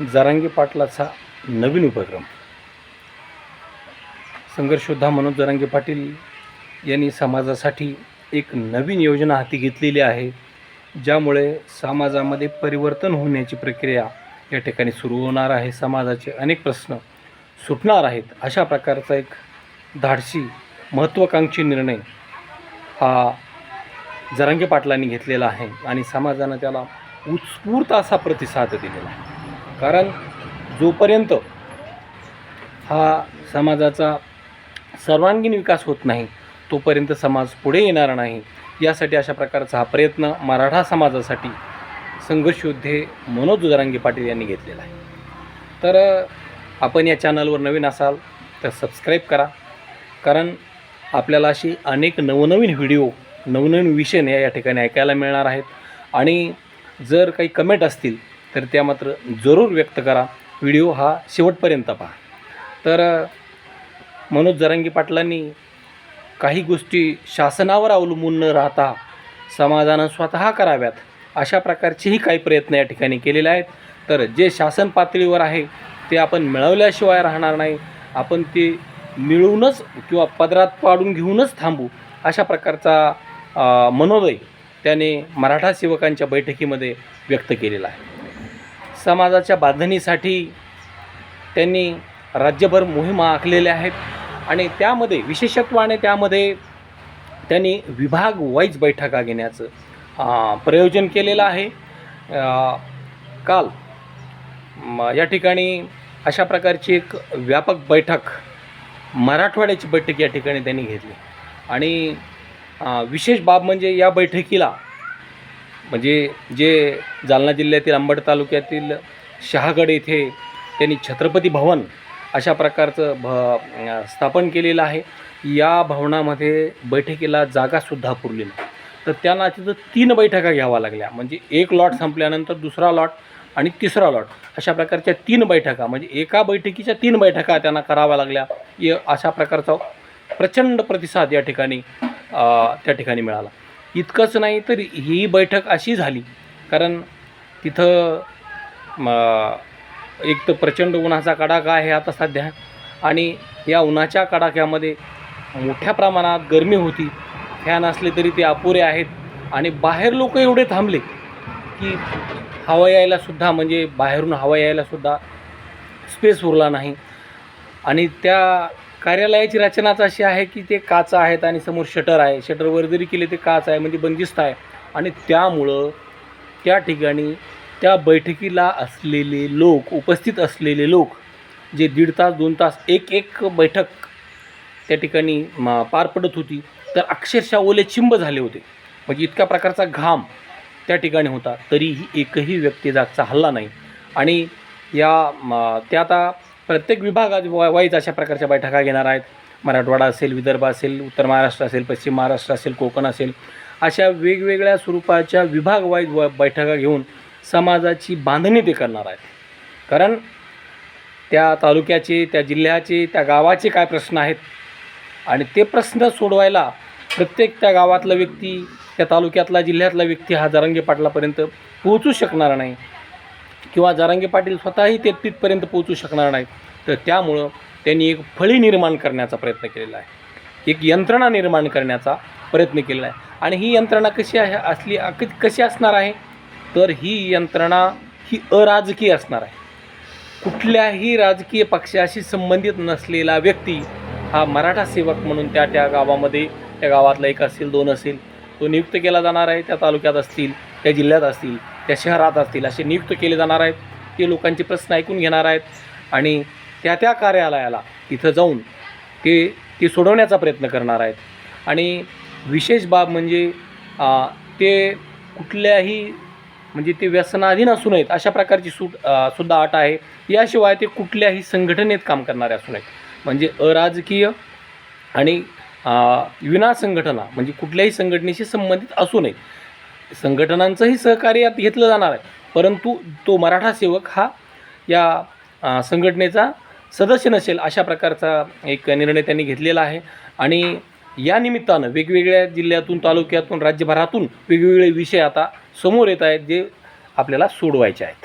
जरांगे पाटलाचा नवीन उपक्रम. संघर्षयोद्धा मनोज जरांगे पाटील यांनी समाजासाठी एक नवीन योजना हाती घेतलेली आहे ज्यामुळे समाजामध्ये परिवर्तन होण्याची प्रक्रिया या ठिकाणी सुरू होणार आहे. समाजाचे अनेक प्रश्न सुटणार आहेत अशा प्रकारचा एक धाडसी महत्त्वाकांक्षी निर्णय हा जरांगे पाटलांनी घेतलेला आहे आणि समाजानं त्याला उत्स्फूर्त असा प्रतिसाद दिलेला आहे. कारण जोपर्यंत हा समाजाचा सर्वांगीण विकास होत नाही तोपर्यंत समाज पुढे येणार नाही. यासाठी अशा प्रकारचा हा प्रयत्न मराठा समाजासाठी संघर्षयोद्धे मनोज जरांगे पाटील यांनी घेतलेला आहे. तर आपण या चॅनलवर नवीन असाल तर सबस्क्राईब करा. कारण आपल्याला अशी अनेक नवनवीन व्हिडिओ नवनवीन विषय या या ठिकाणी ऐकायला मिळणार आहेत. आणि जर काही कमेंट असतील तर त्या मात्र जरूर व्यक्त करा. व्हिडिओ हा शेवटपर्यंत पहा. तर मनोज जरांगी पाटलांनी काही गोष्टी शासनावर अवलंबून न राहता समाजानं स्वतः कराव्यात अशा प्रकारचेही काही प्रयत्न या ठिकाणी केलेले आहेत. तर जे शासन पातळीवर आहे ते आपण मिळवल्याशिवाय राहणार नाही. आपण ते मिळवूनच किंवा पदरात पाडून घेऊनच थांबू अशा प्रकारचा मनोदय त्याने मराठा सेवकांच्या बैठकीमध्ये व्यक्त केलेला आहे. समाजाच्या बांधणीसाठी त्यांनी राज्यभर मोहिमा आखलेल्या आहेत. आणि त्यामध्ये विशेषत्वाने त्यामध्ये त्यांनी विभाग वाईज बैठका घेण्याचं प्रयोजन केलेलं आहे. काल म, या ठिकाणी अशा प्रकारची एक व्यापक बैठक मराठवाड्याची बैठक या ठिकाणी त्यांनी घेतली. आणि विशेष बाब म्हणजे या बैठकीला म्हणजे जे जालना जिल्ह्यातील अंबड तालुक्यातील शहागड येथे त्यांनी छत्रपती भवन अशा प्रकारचं भ स्थापन केलेलं आहे. या भवनामध्ये बैठकीला जागासुद्धा पुरली नाही तर त्यांना तिथं तीन बैठका घ्याव्या लागल्या. म्हणजे एक लॉट संपल्यानंतर दुसरा लॉट आणि तिसरा लॉट अशा प्रकारच्या तीन बैठका. म्हणजे एका बैठकीच्या तीन बैठका त्यांना कराव्या लागल्या. य अशा प्रकारचा प्रचंड प्रतिसाद या ठिकाणी त्या ठिकाणी मिळाला. इतकंच नाही तर ही बैठक अशी झाली. कारण तिथं एक तर प्रचंड उन्हाचा कडाका आहे आता सध्या. आणि या उन्हाच्या कडाक्यामध्ये मोठ्या प्रमाणात गरमी होती. फॅन असले तरी ते अपुरे आहेत. आणि बाहेर लोक एवढे थांबले की हवा यायलासुद्धा म्हणजे बाहेरून हवा यायलासुद्धा स्पेस उरला नाही. आणि त्या कार्यालयाची रचनाच अशी आहे की ते काच आहेत आणि समोर शटर आहे. शटरवर जरी केले ते काच आहे म्हणजे बंदिस्त आहे. आणि त्यामुळं त्या ठिकाणी त्या बैठकीला असलेले लोक उपस्थित असलेले लोक जे दीड तास दोन तास एक एक बैठक त्या ठिकाणी पार पडत होती तर अक्षरशः ओले चिंब झाले होते. म्हणजे इतका प्रकारचा घाम त्या ठिकाणी होता. तरीही एकही व्यक्ती जागचा हल्ला नाही. आणि या म, त्या आता प्रत्येक विभागात वा वाईज अशा प्रकारच्या बैठका घेणार आहेत. मराठवाडा असेल विदर्भ असेल उत्तर महाराष्ट्र असेल पश्चिम महाराष्ट्र असेल कोकण असेल अशा वेगवेगळ्या स्वरूपाच्या विभागवाईज व बैठका घेऊन समाजाची बांधणी ते करणार आहेत. कारण त्या तालुक्याचे त्या जिल्ह्याचे त्या गावाचे काय प्रश्न आहेत? आणि ते प्रश्न सोडवायला प्रत्येक त्या गावातला व्यक्ती त्या तालुक्यातला जिल्ह्यातला व्यक्ती हा जरांगे पाटलापर्यंत पोहोचू शकणार नाही. किंवा जरांगे पाटील स्वतःही ते तिथपर्यंत पोहोचू शकणार नाहीत. तर त्यामुळं त्यांनी एक फळी निर्माण करण्याचा प्रयत्न केलेला आहे. एक यंत्रणा निर्माण करण्याचा प्रयत्न केलेला आहे. आणि ही यंत्रणा कशी आहे असली कशी असणार आहे? तर ही यंत्रणा ही अराजकीय असणार आहे. कुठल्याही राजकीय पक्षाशी संबंधित नसलेला व्यक्ती हा मराठा सेवक म्हणून त्या त्या गावामध्ये त्या गावातला एक असेल दोन असेल तो नियुक्त केला जाणार आहे त्या तालुक्यात असतील त्या जिल्ह्यात असतील. त्या शहरात असतील असे नियुक्त केले जाणार आहेत. ते लोकांचे प्रश्न ऐकून घेणार आहेत. आणि त्या त्या कार्यालयाला तिथं जाऊन ते ते सोडवण्याचा प्रयत्न करणार आहेत. आणि विशेष बाब म्हणजे ते कुठल्याही म्हणजे ते व्यसनाधीन असू नयेत अशा प्रकारची सु सुद्धा अट आहे. याशिवाय ते कुठल्याही संघटनेत काम करणारे असू नयेत. म्हणजे अराजकीय आणि विना संघटना म्हणजे कुठल्याही संघटनेशी संबंधित असू नयेत संघटनांचंही सहकार्य घेतलं जाणार आहे. परंतु तो मराठा सेवक हा या संघटनेचा सदस्य नसेल अशा प्रकारचा एक निर्णय त्यांनी घेतलेला आहे. आणि या निमित्तानं वेगवेगळ्या जिल्ह्यातून तालुक्यातून राज्यभरातून वेगवेगळे विषय आता समोर येत आहेत जे आपल्याला सोडवायचे आहेत.